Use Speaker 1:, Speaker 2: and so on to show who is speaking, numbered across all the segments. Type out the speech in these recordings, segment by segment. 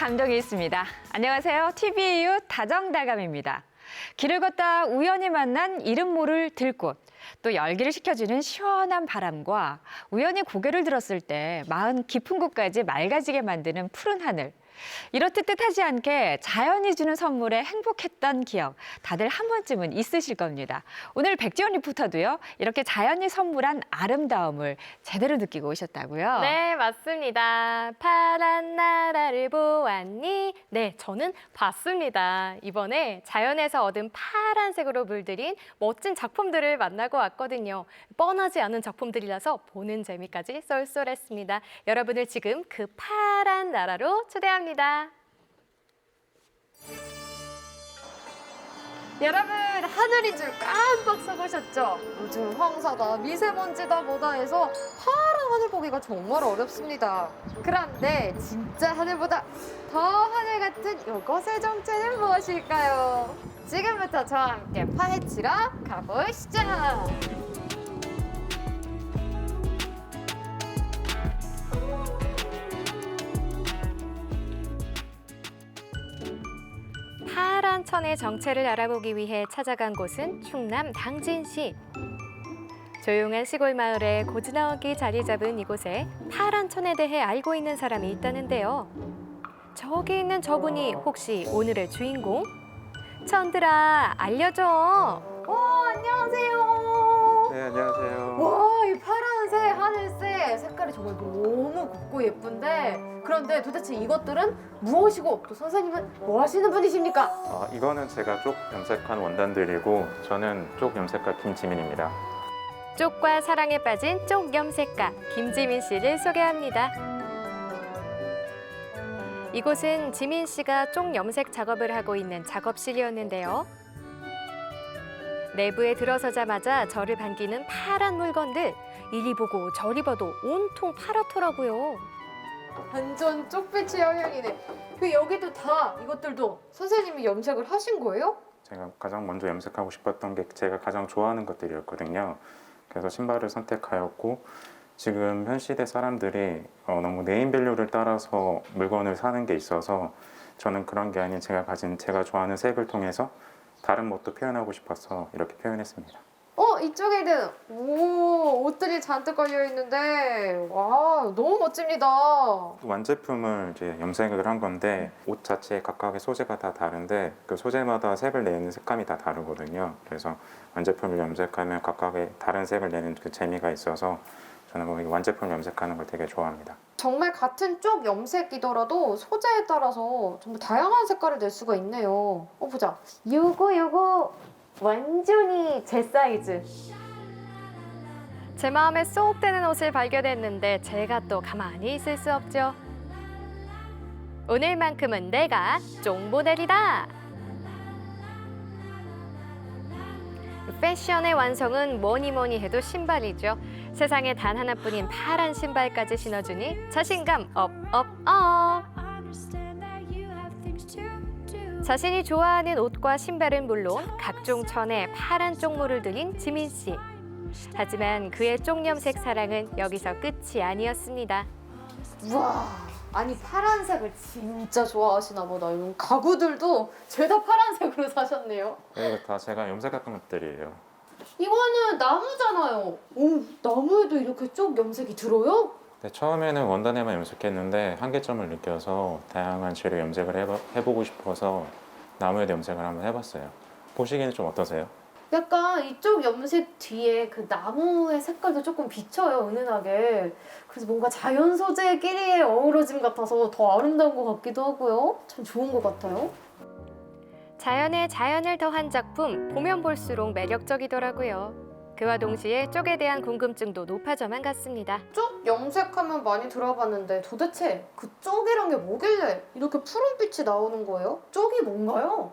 Speaker 1: 감동이 있습니다. 안녕하세요. TV 이웃 다정다감입니다. 길을 걷다 우연히 만난 이름 모를 들꽃, 또 열기를 식혀주는 시원한 바람과 우연히 고개를 들었을 때 마음 깊은 곳까지 맑아지게 만드는 푸른 하늘. 이렇듯 뜻하지 않게 자연이 주는 선물에 행복했던 기억 다들 한 번쯤은 있으실 겁니다. 오늘 백지원 리포터도요 이렇게 자연이 선물한 아름다움을 제대로 느끼고 오셨다고요?
Speaker 2: 네, 맞습니다. 파란 나라를 보았니? 네, 저는 봤습니다. 이번에 자연에서 얻은 파란색으로 물들인 멋진 작품들을 만나고 왔거든요. 뻔하지 않은 작품들이라서 보는 재미까지 쏠쏠했습니다. 여러분을 지금 그 파란 나라로 초대합니다.
Speaker 3: 여러분 하늘인 줄 깜빡 써보셨죠? 요즘 황사다 미세먼지다 뭐다 해서 파란 하늘 보기가 정말 어렵습니다. 그런데 진짜 하늘보다 더 하늘 같은 이것의 정체는 무엇일까요? 지금부터 저와 함께 파헤치러 가보시죠.
Speaker 2: 파란 천의 정체를 알아보기 위해 찾아간 곳은 충남 당진시. 조용한 시골 마을에 고즈넉이 자리 잡은 이곳에 파란 천에 대해 알고 있는 사람이 있다는데요. 저기 있는 저분이 혹시 오늘의 주인공? 천들아, 알려줘.
Speaker 3: 어 안녕하세요.
Speaker 4: 네, 안녕하세요.
Speaker 3: 와 이 파란색 하늘색 색깔이 정말 너무 곱고 예쁜데 그런데 도대체 이것들은 무엇이고 또 선생님은 뭐 하시는 분이십니까?
Speaker 4: 아, 이거는 제가 쪽 염색한 원단들이고 저는 쪽 염색가 김지민입니다.
Speaker 2: 쪽과 사랑에 빠진 쪽 염색가 김지민 씨를 소개합니다. 이곳은 지민 씨가 쪽 염색 작업을 하고 있는 작업실이었는데요. 내부에 들어서자마자 저를 반기는 파란 물건들. 이리 보고 저리 봐도 온통 파랗더라고요.
Speaker 3: 완전 쪽빛이 영향이네. 그 여기도 다 이것들도 선생님이 염색을 하신 거예요?
Speaker 4: 제가 가장 먼저 염색하고 싶었던 게 제가 가장 좋아하는 것들이었거든요. 그래서 신발을 선택하였고 지금 현 시대 사람들이 어, 너무 네임밸류를 따라서 물건을 사는 게 있어서 저는 그런 게 아닌 제가 가진 제가 좋아하는 색을 통해서 다른 멋도 표현하고 싶어서 이렇게 표현했습니다.
Speaker 3: 어 이쪽에는 오 옷들이 잔뜩 걸려 있는데 와 너무 멋집니다.
Speaker 4: 완제품을 이제 염색을 한 건데 옷 자체에 각각의 소재가 다 다른데 그 소재마다 색을 내는 색감이 다 다르거든요. 그래서 완제품을 염색하면 각각의 다른 색을 내는 그 재미가 있어서 저는 뭐이 완제품 염색하는 걸 되게 좋아합니다.
Speaker 3: 정말 같은 쪽 염색이더라도 소재에 따라서 정말 다양한 색깔을 낼 수가 있네요. 어 보자. 요거 요거 완전히 제 사이즈.
Speaker 2: 제 마음에 쏙 드는 옷을 발견했는데 제가 또 가만히 있을 수 없죠. 오늘만큼은 내가 쫑모델이다. 패션의 완성은 뭐니 뭐니 해도 신발이죠. 세상에 단 하나뿐인 파란 신발까지 신어주니 자신감 업, 업, 업. 자신이 좋아하는 옷과 신발은 물론 각종 천에 파란 쪽모를 들인 지민 씨. 하지만 그의 쪽염색 사랑은 여기서 끝이 아니었습니다.
Speaker 3: 우와. 아니 파란색을 진짜 좋아하시나 보다. 이런 가구들도 죄다 파란색으로 사셨네요.
Speaker 4: 이거 다 제가 염색한 것들이에요.
Speaker 3: 이거는 나무잖아요. 오, 나무에도 이렇게 쪽 염색이 들어요?
Speaker 4: 네, 처음에는 원단에만 염색했는데 한계점을 느껴서 다양한 재료 염색을 해봐, 해보고 싶어서 나무에도 염색을 한번 해봤어요. 보시기에는 좀 어떠세요?
Speaker 3: 약간 이쪽 염색 뒤에 그 나무의 색깔도 조금 비쳐요, 은은하게. 그래서 뭔가 자연 소재끼리의 어우러짐 같아서 더 아름다운 것 같기도 하고요. 참 좋은 것 같아요.
Speaker 2: 자연에 자연을 더한 작품 보면 볼수록 매력적이더라고요. 그와 동시에 쪽에 대한 궁금증도 높아져만 갔습니다.
Speaker 3: 쪽 염색하면 많이 들어봤는데 도대체 그 쪽이란 게 뭐길래 이렇게 푸른빛이 나오는 거예요? 쪽이 뭔가요?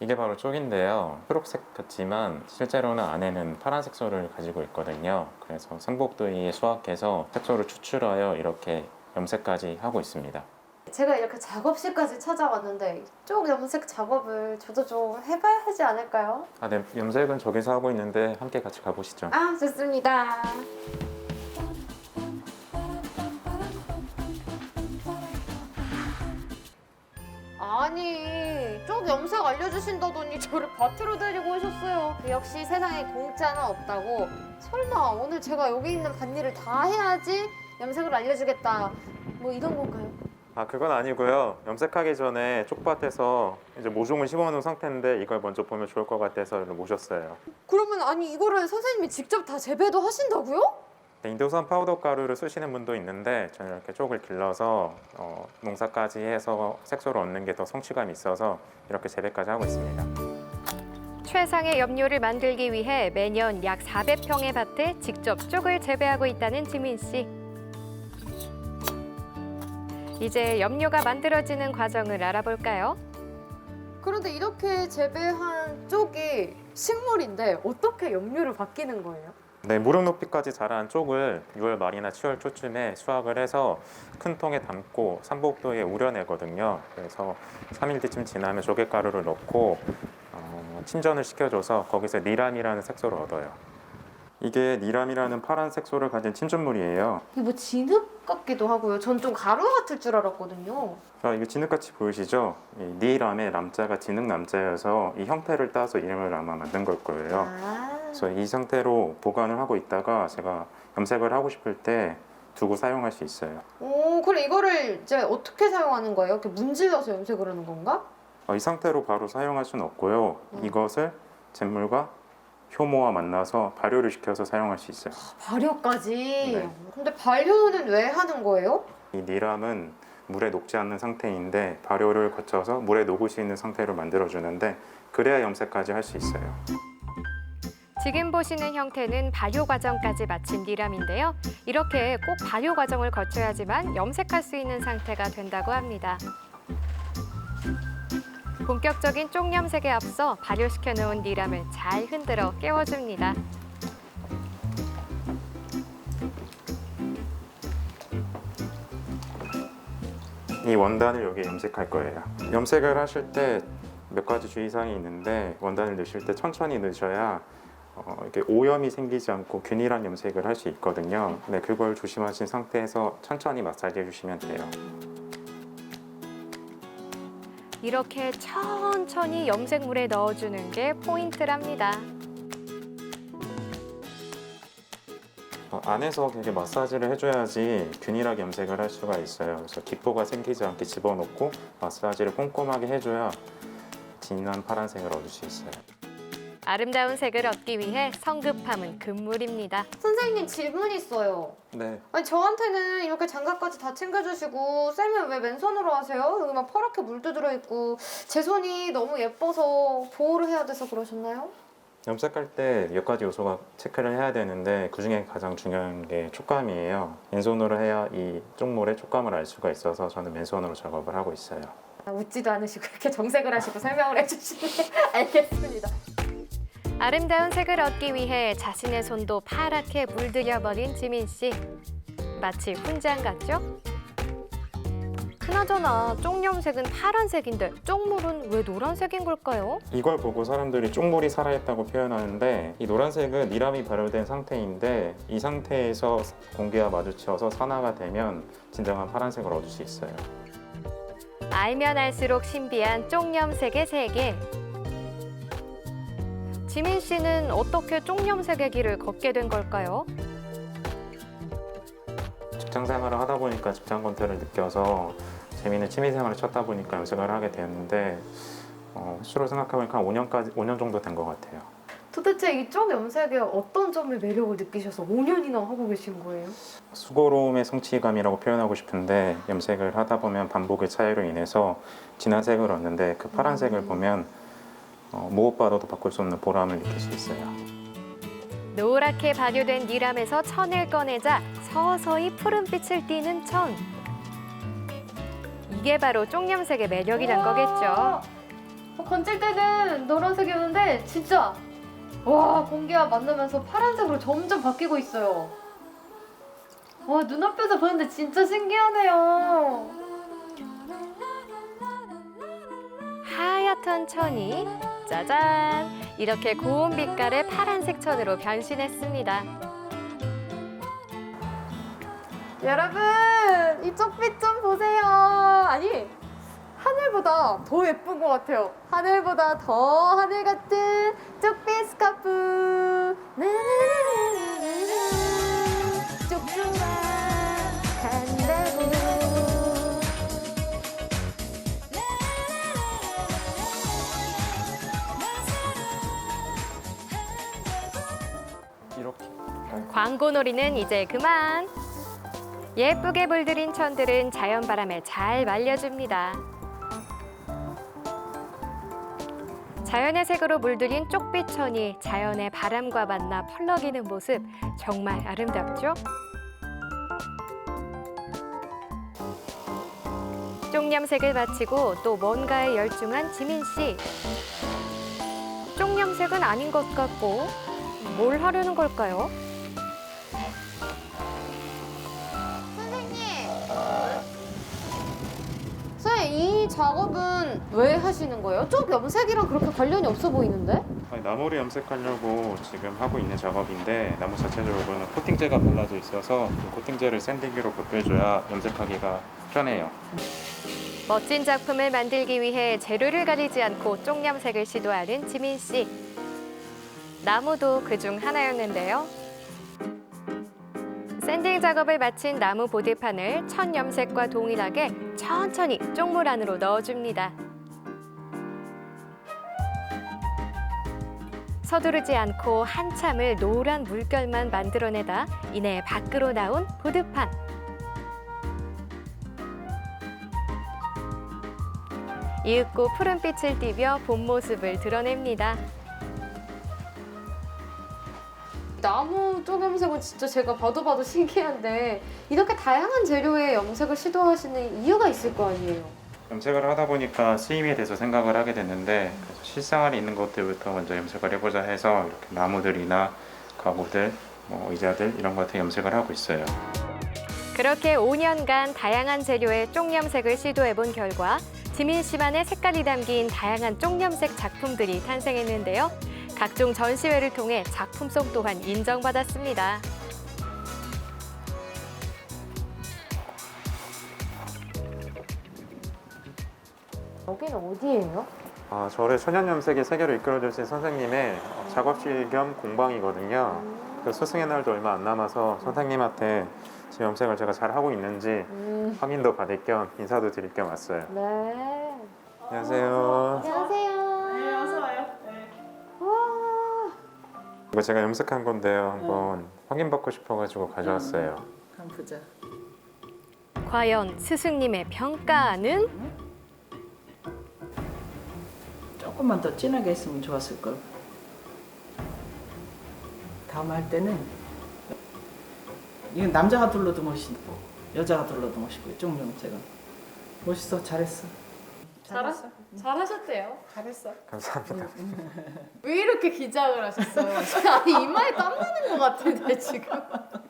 Speaker 4: 이게 바로 쪽인데요. 초록색 같지만 실제로는 안에는 파란 색 소를 가지고 있거든요. 그래서 삼복도이에 수확해서 색소를 추출하여 이렇게 염색까지 하고 있습니다.
Speaker 3: 제가 이렇게 작업실까지 찾아왔는데 쪽 염색 작업을 저도 좀 해봐야 하지 않을까요?
Speaker 4: 아, 네, 염색은 저기서 하고 있는데 함께 같이 가보시죠.
Speaker 3: 아, 좋습니다. 아니 쪽 염색 알려주신다더니 저를 밭으로 데리고 오셨어요. 역시 세상에 공짜는 없다고. 설마 오늘 제가 여기 있는 밭일을 다 해야지 염색을 알려주겠다. 뭐 이런 건가요?
Speaker 4: 아 그건 아니고요. 염색하기 전에 쪽밭에서 이제 모종을 심어놓은 상태인데 이걸 먼저 보면 좋을 것 같아서 모셨어요.
Speaker 3: 그러면 아니 이거를 선생님이 직접 다 재배도 하신다고요?
Speaker 4: 네, 인도산 파우더 가루를 쓰시는 분도 있는데 저는 이렇게 쪽을 길러서 어, 농사까지 해서 색소를 얻는 게 더 성취감이 있어서 이렇게 재배까지 하고 있습니다.
Speaker 2: 최상의 염료를 만들기 위해 매년 약 400평의 밭에 직접 쪽을 재배하고 있다는 지민 씨. 이제 염료가 만들어지는 과정을 알아볼까요?
Speaker 3: 그런데 이렇게 재배한 쪽이 식물인데 어떻게 염료를 바뀌는 거예요?
Speaker 4: 네, 무릎 높이까지 자란 쪽을 6월 말이나 7월 초쯤에 수확을 해서 큰 통에 담고 삼복도에 우려내거든요. 그래서 3일 뒤쯤 지나면 조개가루를 넣고 어, 침전을 시켜줘서 거기서 니람이라는 색소를 얻어요. 이게 니람이라는 파란 색소를 가진 침전물이에요.
Speaker 3: 이게 뭐 진흙 같기도 하고요. 전 좀 가루 같을 줄 알았거든요.
Speaker 4: 자, 이거 진흙같이 보이시죠? 이 니람의 남자가 진흙 남자여서 이 형태를 따서 이름을 아마 만든 걸 거예요.
Speaker 3: 아.
Speaker 4: 그래서 이 상태로 보관을 하고 있다가 제가 염색을 하고 싶을 때 두고 사용할 수 있어요.
Speaker 3: 오, 그럼 이거를 이제 어떻게 사용하는 거예요? 이렇게 문질러서 염색을 하는 건가?
Speaker 4: 어, 이 상태로 바로 사용할 수는 없고요.
Speaker 3: 음.
Speaker 4: 이것을 잿물과 효모와 만나서 발효를 시켜서 사용할 수 있어요.
Speaker 3: 발효까지.
Speaker 4: 네.
Speaker 3: 근데 발효는 왜 하는 거예요?
Speaker 4: 이 니람은 물에 녹지 않는 상태인데 발효를 거쳐서 물에 녹을 수 있는 상태로 만들어 주는데 그래야 염색까지 할 수 있어요.
Speaker 2: 지금 보시는 형태는 발효 과정까지 마친 니람인데요. 이렇게 꼭 발효 과정을 거쳐야지만 염색할 수 있는 상태가 된다고 합니다. 본격적인 쪽 염색에 앞서 발효시켜 놓은 니람을 잘 흔들어 깨워줍니다.
Speaker 4: 이 원단을 여기에 염색할 거예요. 염색을 하실 때 몇 가지 주의사항이 있는데 원단을 넣으실 때 천천히 넣으셔야 어, 이렇게 오염이 생기지 않고 균일한 염색을 할 수 있거든요. 네, 그걸 조심하신 상태에서 천천히 마사지 해 주시면 돼요.
Speaker 2: 이렇게 천천히 염색물에 넣어주는 게 포인트랍니다.
Speaker 4: 어, 안에서 되게 마사지를 해줘야지 균일하게 염색을 할 수가 있어요. 그래서 기포가 생기지 않게 집어넣고 마사지를 꼼꼼하게 해줘야 진한 파란색을 얻을 수 있어요.
Speaker 2: 아름다운 색을 얻기 위해 성급함은 금물입니다.
Speaker 3: 선생님 질문 있어요.
Speaker 4: 네.
Speaker 3: 아니 저한테는 이렇게 장갑까지 다 챙겨주시고 쌤은 왜 맨손으로 하세요? 여기 막 퍼렇게 물도 들어있고 제 손이 너무 예뻐서 보호를 해야 돼서 그러셨나요?
Speaker 4: 염색할 때 몇 가지 요소가 체크를 해야 되는데 그 중에 가장 중요한 게 촉감이에요. 맨손으로 해야 이 쪽물의 촉감을 알 수가 있어서 저는 맨손으로 작업을 하고 있어요.
Speaker 3: 아, 웃지도 않으시고 이렇게 정색을 하시고 설명을 해주시네. 알겠습니다.
Speaker 2: 아름다운 색을 얻기 위해 자신의 손도 파랗게 물들여버린 지민 씨. 마치 훈장 같죠? 그나저나 쪽염색은 파란색인데 쪽물은 왜 노란색인 걸까요?
Speaker 4: 이걸 보고 사람들이 쪽물이 살아있다고 표현하는데 이 노란색은 니람이 발효된 상태인데 이 상태에서 공기와 마주쳐서 산화가 되면 진정한 파란색을 얻을 수 있어요.
Speaker 2: 알면 알수록 신비한 쪽염색의 세계. 지민 씨는 어떻게 쪽염색의 길을 걷게 된 걸까요?
Speaker 4: 직장 생활을 하다 보니까 직장 권태를 느껴서 재미있는 취미 생활을 찾다 보니까 염색을 하게 되었는데 어, 수로 생각해보니까 한 5년까지 5년 정도 된 것 같아요.
Speaker 3: 도대체 이쪽 염색에 어떤 점의 매력을 느끼셔서 5년이나 하고 계신 거예요?
Speaker 4: 수고로움의 성취감이라고 표현하고 싶은데 염색을 하다 보면 반복의 차이로 인해서 진한 색을 얻는데 그 파란색을 보면 어, 무엇보다도 바꿀 수 없는 보람을 느낄 수 있어요.
Speaker 2: 노랗게 발효된 니람에서 천을 꺼내자 서서히 푸른빛을 띠는 천. 이게 바로 쪽염색의 매력이란 거겠죠.
Speaker 3: 어, 건질 때는 노란색이었는데 진짜 와 공기와 만나면서 파란색으로 점점 바뀌고 있어요. 와 눈앞에서 보는데 진짜 신기하네요.
Speaker 2: 하얗던 천이 짜잔 이렇게 고운 빛깔의 파란색 천으로 변신했습니다.
Speaker 3: 여러분 이쪽 빛 좀 보세요. 아니 하늘보다 더 예쁜 것 같아요. 하늘보다 더 하늘 같은 쪽빛 스카프. 나나나나나나. 쪽쪽아
Speaker 2: 광고놀이는 이제 그만. 예쁘게 물들인 천들은 자연 바람에 잘 말려줍니다. 자연의 색으로 물들인 쪽빛 천이 자연의 바람과 만나 펄럭이는 모습 정말 아름답죠? 쪽염색을 마치고 또 뭔가에 열중한 지민 씨. 쪽염색은 아닌 것 같고 뭘 하려는 걸까요?
Speaker 3: 이 작업은 왜 하시는 거예요? 쪽 염색이랑 그렇게 관련이 없어 보이는데?
Speaker 4: 아니, 나무를 염색하려고 지금 하고 있는 작업인데 나무 자체적으로는 코팅제가 발라져 있어서 그 코팅제를 샌딩기로 곱해줘야 염색하기가 편해요.
Speaker 2: 멋진 작품을 만들기 위해 재료를 가리지 않고 쪽염색을 시도하는 지민 씨. 나무도 그 중 하나였는데요. 샌딩 작업을 마친 나무 보드판을 천 염색과 동일하게 천천히 쪽물 안으로 넣어줍니다. 서두르지 않고 한참을 노란 물결만 만들어내다 이내 밖으로 나온 보드판. 이윽고 푸른빛을 띠며 본 모습을 드러냅니다.
Speaker 3: 나무 쪽 염색은 진짜 제가 봐도 봐도 신기한데 이렇게 다양한 재료의 염색을 시도하시는 이유가 있을 거 아니에요?
Speaker 4: 염색을 하다 보니까 쓰임에 대해서 생각을 하게 됐는데 그래서 실생활에 있는 것들부터 먼저 염색을 해보자 해서 이렇게 나무들이나 가구들, 뭐 의자들 이런 것들 염색을 하고 있어요.
Speaker 2: 그렇게 5년간 다양한 재료의 쪽염색을 시도해본 결과 지민 씨만의 색깔이 담긴 다양한 쪽염색 작품들이 탄생했는데요. 각종 전시회를 통해 작품성 또한 인정받았습니다.
Speaker 3: 여기는 어디예요?
Speaker 4: 아, 저를 천연 염색의 세계로 이끌어주신 선생님의 작업실 겸 공방이거든요. 그 스승의 날도 얼마 안 남아서 선생님한테 지금 염색을 제가 잘 하고 있는지
Speaker 3: 음,
Speaker 4: 확인도 받을 겸 인사도 드릴 겸 왔어요.
Speaker 3: 네.
Speaker 4: 안녕하세요.
Speaker 3: 안녕하세요.
Speaker 4: 이거 제가 염색한 건데요. 한번 확인받고 싶어가지고 가져왔어요.
Speaker 5: 한번 보자.
Speaker 2: 과연 스승님의 평가는?
Speaker 5: 조금만 더 진하게 했으면 좋았을 걸. 다음 할 때는 이건 남자가 둘러도 멋있고 여자가 둘러도 멋있고 쪽염색은 멋있어 잘했어. 잘했어.
Speaker 3: 잘하셨대요.
Speaker 5: 잘했어.
Speaker 4: 감사합니다.
Speaker 3: 왜 이렇게 기장을 하셨어요? 아니 이마에 땀 나는 것 같은데 지금.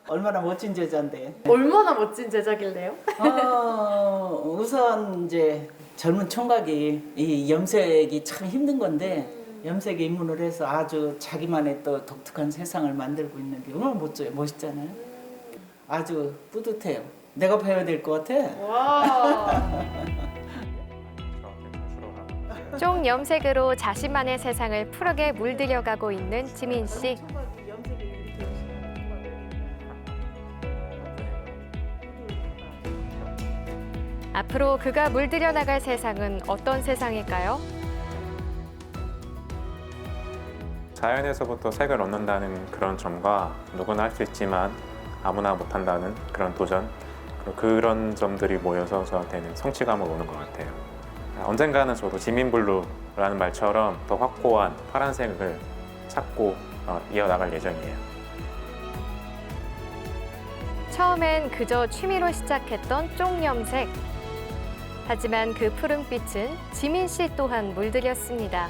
Speaker 5: 얼마나 멋진 제자인데.
Speaker 3: 얼마나 멋진 제작일래요?
Speaker 5: 어, 우선 이제 젊은 총각이 이 염색이 참 힘든 건데 염색에 입문을 해서 아주 자기만의 또 독특한 세상을 만들고 있는 게 얼마나 멋져요. 멋있잖아요. 아주 뿌듯해요. 내가 배워야 될 것 같아.
Speaker 3: 와.
Speaker 4: 하는
Speaker 2: 쪽염색으로 자신만의 세상을 푸르게 물들여가고 있는 지민 씨. 앞으로 그가 물들여 나갈 세상은 어떤 세상일까요?
Speaker 4: 자연에서부터 색을 얻는다는 그런 점과 누구나 할 수 있지만 아무나 못한다는 그런 도전 그런 점들이 모여서 저한테는 성취감을 오는 것 같아요. 언젠가는 저도 지민블루라는 말처럼 더 확고한 파란색을 찾고 어, 이어나갈 예정이에요.
Speaker 2: 처음엔 그저 취미로 시작했던 쪽염색. 하지만 그 푸른빛은 지민 씨 또한 물들였습니다.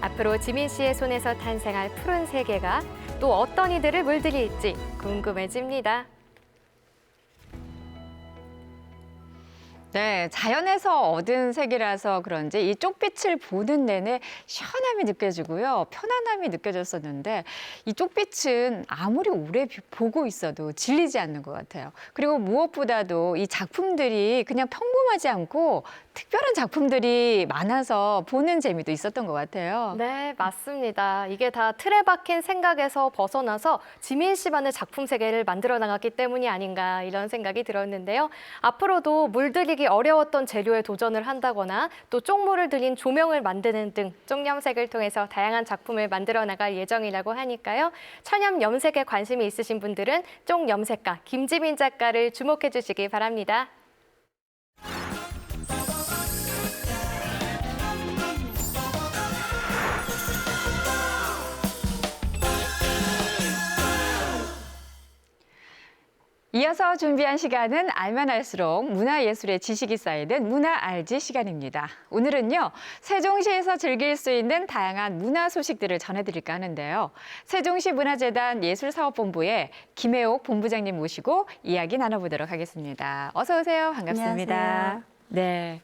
Speaker 2: 앞으로 지민 씨의 손에서 탄생할 푸른 세계가 또 어떤 이들을 물들일지 궁금해집니다.
Speaker 1: 네, 자연에서 얻은 색이라서 그런지 이 쪽빛을 보는 내내 시원함이 느껴지고요. 편안함이 느껴졌었는데 이 쪽빛은 아무리 오래 비- 보고 있어도 질리지 않는 것 같아요. 그리고 무엇보다도 이 작품들이 그냥 평범하지 않고 특별한 작품들이 많아서 보는 재미도 있었던 것 같아요.
Speaker 2: 네, 맞습니다. 이게 다 틀에 박힌 생각에서 벗어나서 지민 씨만의 작품 세계를 만들어 나갔기 때문이 아닌가 이런 생각이 들었는데요. 앞으로도 물들이기 어려웠던 재료에 도전을 한다거나 또 쪽물을 들인 조명을 만드는 등 쪽염색을 통해서 다양한 작품을 만들어 나갈 예정이라고 하니까요. 천연 염색에 관심이 있으신 분들은 쪽염색가 김지민 작가를 주목해 주시기 바랍니다.
Speaker 1: 이어서 준비한 시간은 알면 알수록 문화예술의 지식이 쌓이는 문화 알지 시간입니다. 오늘은요, 세종시에서 즐길 수 있는 다양한 문화 소식들을 전해드릴까 하는데요. 세종시 문화재단 예술사업본부의 김혜옥 본부장님 모시고 이야기 나눠보도록 하겠습니다. 어서 오세요. 반갑습니다.
Speaker 6: 안녕하세요.
Speaker 1: 네.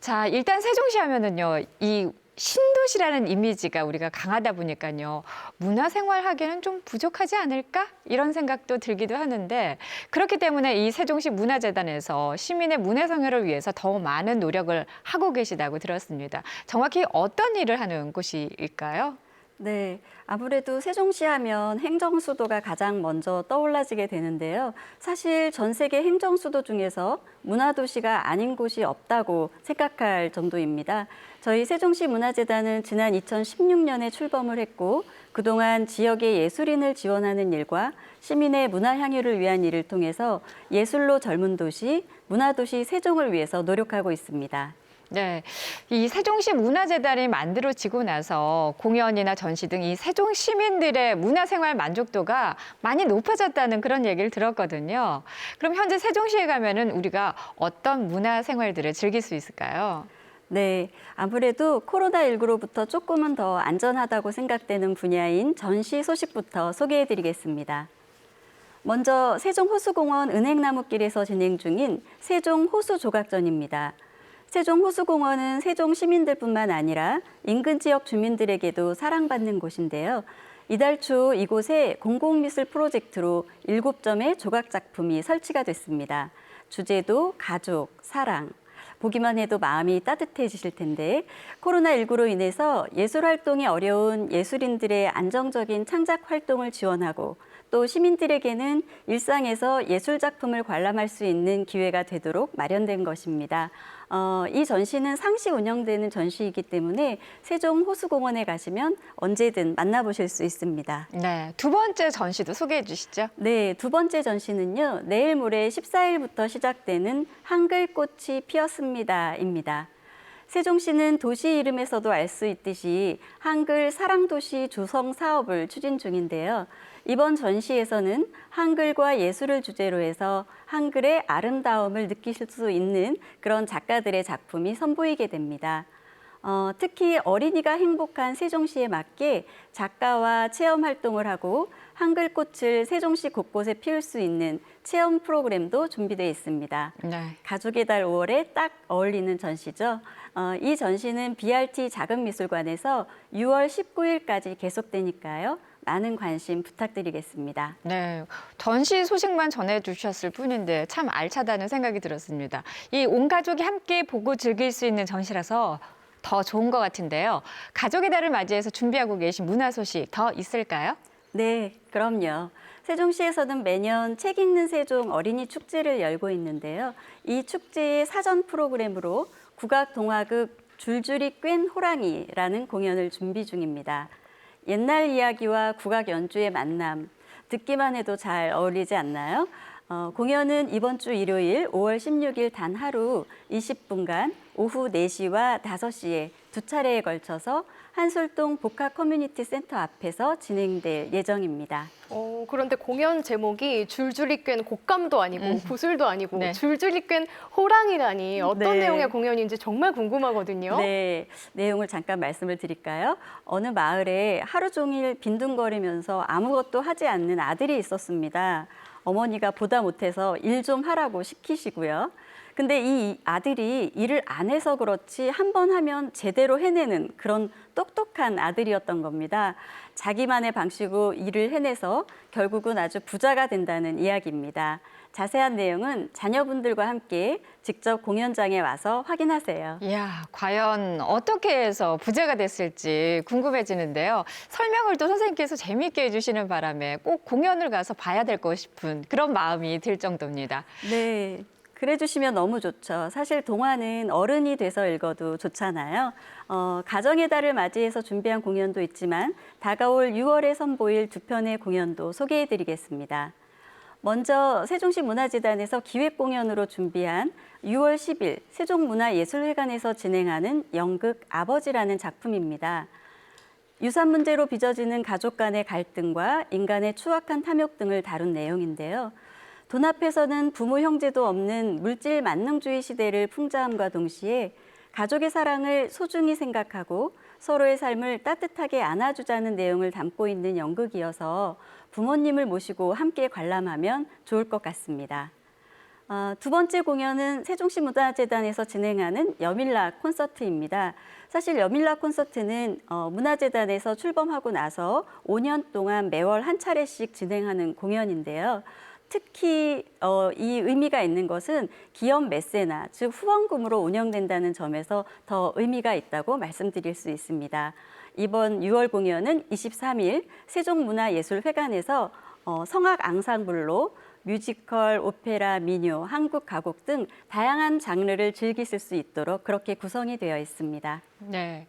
Speaker 1: 자, 일단 세종시 하면은요, 이 신도시라는 이미지가 우리가 강하다 보니까요. 문화생활 하기에는 좀 부족하지 않을까? 이런 생각도 들기도 하는데 그렇기 때문에 이 세종시 문화재단에서 시민의 문화생활을 위해서 더 많은 노력을 하고 계시다고 들었습니다. 정확히 어떤 일을 하는 곳일까요?
Speaker 6: 네, 아무래도 세종시 하면 행정 수도가 가장 먼저 떠올라지게 되는데요. 사실 전 세계 행정 수도 중에서 문화 도시가 아닌 곳이 없다고 생각할 정도입니다. 저희 세종시 문화재단은 지난 2016년에 출범을 했고 그동안 지역의 예술인을 지원하는 일과 시민의 문화 향유를 위한 일을 통해서 예술로 젊은 도시, 문화 도시 세종을 위해서 노력하고 있습니다.
Speaker 1: 네, 이 세종시 문화재단이 만들어지고 나서 공연이나 전시 등 이 세종 시민들의 문화생활 만족도가 많이 높아졌다는 그런 얘기를 들었거든요. 그럼 현재 세종시에 가면은 우리가 어떤 문화생활들을 즐길 수 있을까요?
Speaker 6: 네, 아무래도 코로나19로부터 조금은 더 안전하다고 생각되는 분야인 전시 소식부터 소개해 드리겠습니다. 먼저 세종호수공원 은행나무길에서 진행 중인 세종호수조각전입니다. 세종 호수공원은 세종 시민들뿐만 아니라 인근 지역 주민들에게도 사랑받는 곳인데요. 이달 초 이곳에 공공미술 프로젝트로 일곱 점의 조각 작품이 설치가 됐습니다. 주제도 가족, 사랑. 보기만 해도 마음이 따뜻해지실 텐데 코로나19로 인해서 예술 활동이 어려운 예술인들의 안정적인 창작 활동을 지원하고 또 시민들에게는 일상에서 예술 작품을 관람할 수 있는 기회가 되도록 마련된 것입니다. 어, 이 전시는 상시 운영되는 전시이기 때문에 세종 호수공원에 가시면 언제든 만나보실 수 있습니다.
Speaker 1: 네, 두 번째 전시도 소개해 주시죠.
Speaker 6: 네, 두 번째 전시는요. 내일 모레 14일부터 시작되는 한글꽃이 피었습니다입니다. 세종시는 도시 이름에서도 알 수 있듯이 한글 사랑도시 조성 사업을 추진 중인데요. 이번 전시에서는 한글과 예술을 주제로 해서 한글의 아름다움을 느끼실 수 있는 그런 작가들의 작품이 선보이게 됩니다. 어, 특히 어린이가 행복한 세종시에 맞게 작가와 체험 활동을 하고 한글꽃을 세종시 곳곳에 피울 수 있는 체험 프로그램도 준비되어 있습니다.
Speaker 1: 네.
Speaker 6: 가족의 달 5월에 딱 어울리는 전시죠. 어, 이 전시는 BRT 자금미술관에서 6월 19일까지 계속되니까요. 많은 관심 부탁드리겠습니다.
Speaker 1: 네, 전시 소식만 전해주셨을 뿐인데 참 알차다는 생각이 들었습니다. 이 온 가족이 함께 보고 즐길 수 있는 전시라서 더 좋은 것 같은데요. 가족의 달을 맞이해서 준비하고 계신 문화 소식 더 있을까요?
Speaker 6: 네, 그럼요. 세종시에서는 매년 책 읽는 세종 어린이 축제를 열고 있는데요. 이 축제의 사전 프로그램으로 국악 동화극 줄줄이 꿰인 호랑이라는 공연을 준비 중입니다. 옛날 이야기와 국악 연주의 만남, 듣기만 해도 잘 어울리지 않나요? 어, 공연은 이번 주 일요일 5월 16일 단 하루 20분간 오후 4시와 5시에 두 차례에 걸쳐서 한솔동 복합 커뮤니티 센터 앞에서 진행될 예정입니다.
Speaker 2: 어, 그런데 공연 제목이 줄줄이 꿰는 곶감도 아니고 구슬도 아니고
Speaker 1: 네.
Speaker 2: 줄줄이 꿰는 호랑이라니 어떤
Speaker 6: 네.
Speaker 2: 내용의 공연인지 정말 궁금하거든요.
Speaker 6: 네, 내용을 잠깐 말씀을 드릴까요? 어느 마을에 하루 종일 빈둥거리면서 아무것도 하지 않는 아들이 있었습니다. 어머니가 보다 못해서 일 좀 하라고 시키시고요. 근데 이 아들이 일을 안 해서 그렇지 한 번 하면 제대로 해내는 그런 똑똑한 아들이었던 겁니다. 자기만의 방식으로 일을 해내서 결국은 아주 부자가 된다는 이야기입니다. 자세한 내용은 자녀분들과 함께 직접 공연장에 와서 확인하세요.
Speaker 1: 이야, 과연 어떻게 해서 부자가 됐을지 궁금해지는데요. 설명을 또 선생님께서 재미있게 해주시는 바람에 꼭 공연을 가서 봐야 될 것 싶은 그런 마음이 들 정도입니다.
Speaker 6: 네. 그래 주시면 너무 좋죠. 사실 동화는 어른이 돼서 읽어도 좋잖아요. 어, 가정의 달을 맞이해서 준비한 공연도 있지만 다가올 6월에 선보일 두 편의 공연도 소개해 드리겠습니다. 먼저 세종시 문화재단에서 기획 공연으로 준비한 6월 10일 세종문화예술회관에서 진행하는 연극 아버지라는 작품입니다. 유산 문제로 빚어지는 가족 간의 갈등과 인간의 추악한 탐욕 등을 다룬 내용인데요. 돈 앞에서는 부모 형제도 없는 물질 만능주의 시대를 풍자함과 동시에 가족의 사랑을 소중히 생각하고 서로의 삶을 따뜻하게 안아주자는 내용을 담고 있는 연극이어서 부모님을 모시고 함께 관람하면 좋을 것 같습니다. 어, 두 번째 공연은 세종시 문화재단에서 진행하는 여밀라 콘서트입니다. 사실 여밀라 콘서트는 어, 문화재단에서 출범하고 나서 5년 동안 매월 한 차례씩 진행하는 공연인데요. 특히 어, 이 의미가 있는 것은 기업 메세나 즉 후원금으로 운영된다는 점에서 더 의미가 있다고 말씀드릴 수 있습니다. 이번 6월 공연은 23일 세종문화예술회관에서 어, 성악 앙상블로 뮤지컬, 오페라, 민요, 한국 가곡 등 다양한 장르를 즐기실 수 있도록 그렇게 구성이 되어 있습니다.
Speaker 1: 네.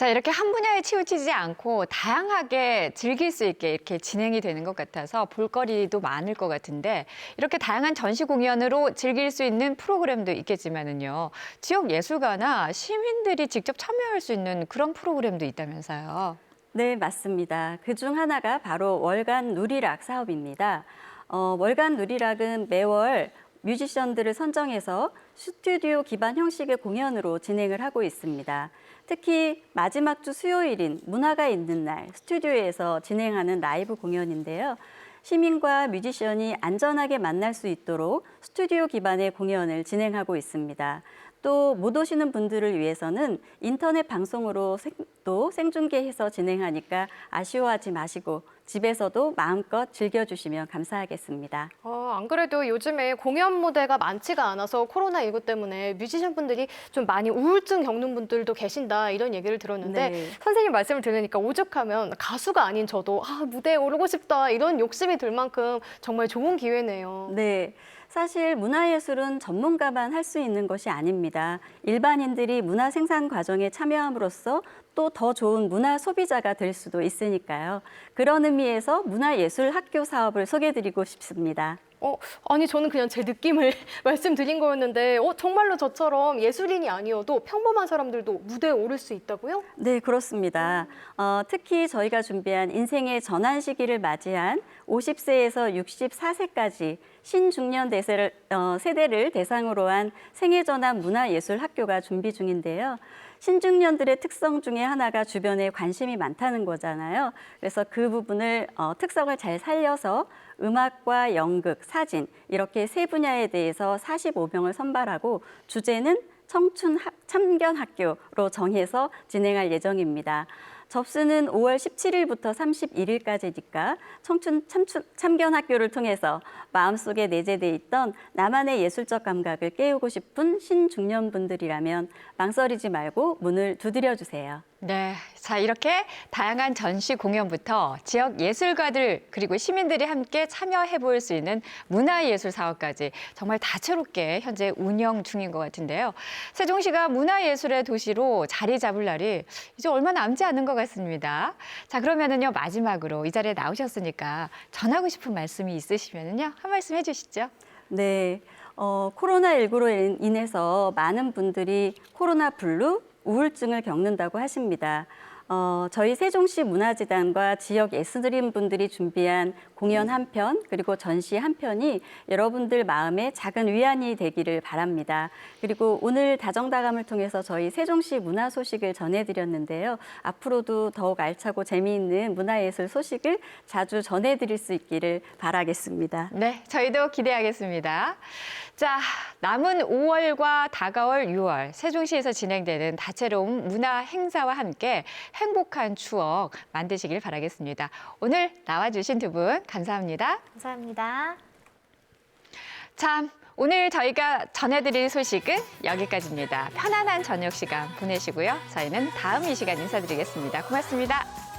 Speaker 1: 자, 이렇게 한 분야에 치우치지 않고 다양하게 즐길 수 있게 이렇게 진행이 되는 것 같아서 볼거리도 많을 것 같은데 이렇게 다양한 전시 공연으로 즐길 수 있는 프로그램도 있겠지만은요. 지역 예술가나 시민들이 직접 참여할 수 있는 그런 프로그램도 있다면서요.
Speaker 6: 네, 맞습니다. 그중 하나가 바로 월간 누리락 사업입니다. 어, 월간 누리락은 매월 뮤지션들을 선정해서 스튜디오 기반 형식의 공연으로 진행을 하고 있습니다. 특히 마지막 주 수요일인 문화가 있는 날 스튜디오에서 진행하는 라이브 공연인데요. 시민과 뮤지션이 안전하게 만날 수 있도록 스튜디오 기반의 공연을 진행하고 있습니다. 또 못 오시는 분들을 위해서는 인터넷 방송으로 생, 또 생중계해서 진행하니까 아쉬워하지 마시고 집에서도 마음껏 즐겨주시면 감사하겠습니다.
Speaker 2: 어, 안 그래도 요즘에 공연 무대가 많지가 않아서 코로나19 때문에 뮤지션 분들이 좀 많이 우울증 겪는 분들도 계신다 이런 얘기를 들었는데
Speaker 6: 네.
Speaker 2: 선생님 말씀을 들으니까 오죽하면 가수가 아닌 저도 아, 무대에 오르고 싶다 이런 욕심이 들 만큼 정말 좋은 기회네요.
Speaker 6: 네. 사실 문화예술은 전문가만 할 수 있는 것이 아닙니다. 일반인들이 문화 생산 과정에 참여함으로써 또 더 좋은 문화 소비자가 될 수도 있으니까요. 그런 의미에서 문화예술 학교 사업을 소개해드리고 싶습니다.
Speaker 2: 어, 아니 저는 그냥 제 느낌을 말씀드린 거였는데 어, 정말로 저처럼 예술인이 아니어도 평범한 사람들도 무대에 오를 수 있다고요?
Speaker 6: 네, 그렇습니다. 어, 특히 저희가 준비한 인생의 전환 시기를 맞이한 50세에서 64세까지 신중년 대세를, 어, 세대를 대상으로 한 생애전환 문화예술학교가 준비 중인데요. 신중년들의 특성 중에 하나가 주변에 관심이 많다는 거잖아요. 그래서 그 부분을 어, 특성을 잘 살려서 음악과 연극, 사진 이렇게 세 분야에 대해서 45명을 선발하고 주제는 청춘 학- 참견 학교로 정해서 진행할 예정입니다. 접수는 5월 17일부터 31일까지니까 청춘 참견 학교를 통해서 마음속에 내재돼 있던 나만의 예술적 감각을 깨우고 싶은 신중년분들이라면 망설이지 말고 문을 두드려 주세요.
Speaker 1: 네. 자, 이렇게 다양한 전시 공연부터 지역 예술가들 그리고 시민들이 함께 참여해 볼 수 있는 문화예술 사업까지 정말 다채롭게 현재 운영 중인 것 같은데요. 세종시가 문화예술의 도시로 자리 잡을 날이 이제 얼마 남지 않은 것 같습니다. 자, 그러면은요, 마지막으로 이 자리에 나오셨으니까 전하고 싶은 말씀이 있으시면은요, 한 말씀 해 주시죠.
Speaker 6: 네. 어, 코로나19로 인해서 많은 분들이 코로나 블루, 우울증을 겪는다고 하십니다. 어, 저희 세종시 문화재단과 지역 예술인 분들이 준비한 공연 한 편, 그리고 전시 한 편이 여러분들 마음에 작은 위안이 되기를 바랍니다. 그리고 오늘 다정다감을 통해서 저희 세종시 문화 소식을 전해드렸는데요. 앞으로도 더욱 알차고 재미있는 문화예술 소식을 자주 전해드릴 수 있기를 바라겠습니다.
Speaker 1: 네, 저희도 기대하겠습니다. 자, 남은 5월과 다가올 6월 세종시에서 진행되는 다채로운 문화 행사와 함께 행복한 추억 만드시길 바라겠습니다. 오늘 나와주신 두 분 감사합니다.
Speaker 2: 감사합니다.
Speaker 1: 참, 오늘 저희가 전해드릴 소식은 여기까지입니다. 편안한 저녁 시간 보내시고요. 저희는 다음 이 시간 인사드리겠습니다. 고맙습니다.